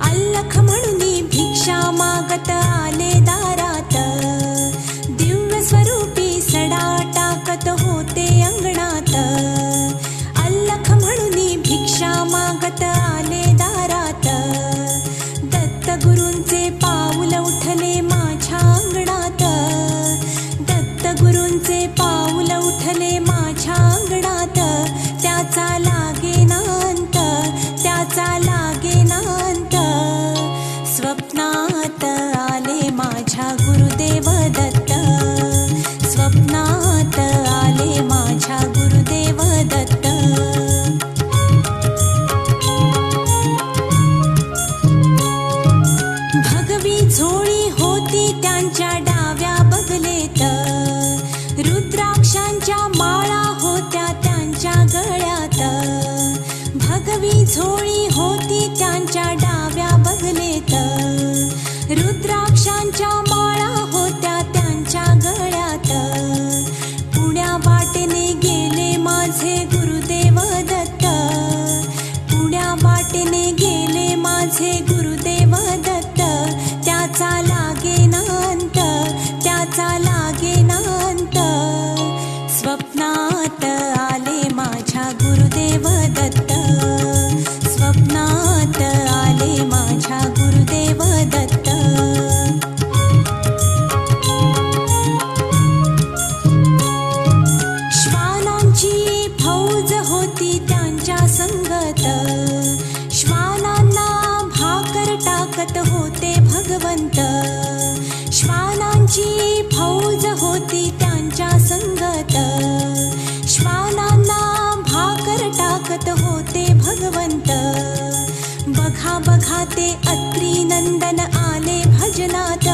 अल्लख म्हणून भिक्षा मागत आले दारात. दिव्य स्वरूपी सडा टाकत होते अंगणात. अल्लख म्हणून भिक्षा मागत आले दारात. दत्त गुरूंचे पाऊल उठले माझ्या अंगणात. दत्त गुरूंचे पाऊल उठले माझ्या अंगणात. त्याचा लागे झोळी होती त्यांच्या डाव्या बगलेत. रुद्राक्षांच्या माळा होत्या त्यांच्या गळ्यात. पुण्या वाटेने गेले माझे गुरुदेव दत्त. पुण्या वाटेने गेले माझे गुरुदेव श्वानांची होती त्यांच्या संगत. श्वानांना भाकर टाकत होते भगवंत. बघा बघा ते अत्री नंदन आले भजनात.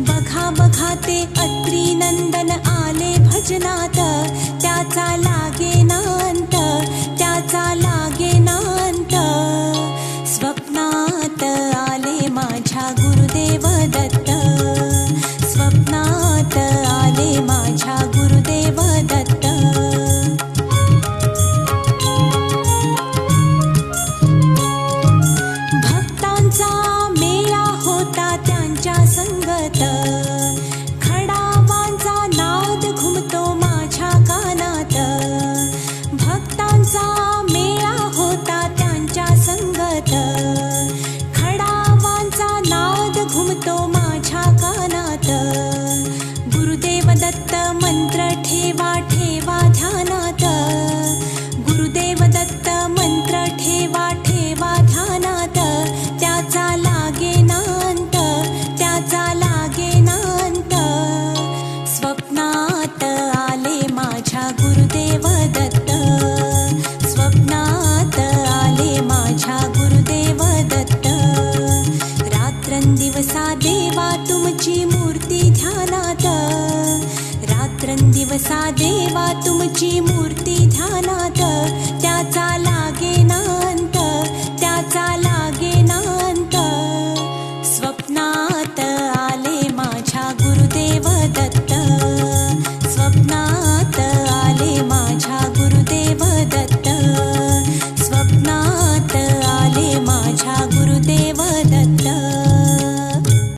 बघा बघा ते अत्री नंदन आले भजनात. त्याचा भक्तांचा मेळा होता त्यांच्या संगत. खडावांचा नाद घुमतो माझ्या कानात. गुरुदेव दत्त मंत्र ठेवा ठेवा ध्यानात. गुरुदेव दत्त मंत्र ठेवा ठेवा ध्यानात. त्याचा लागे नांत त्याचा लागे नांत. स्वप्नात आले माझ्या गुरुदेव दत्त. जसा देवा तुमची मूर्ती ध्यानात त्याचा लागे ना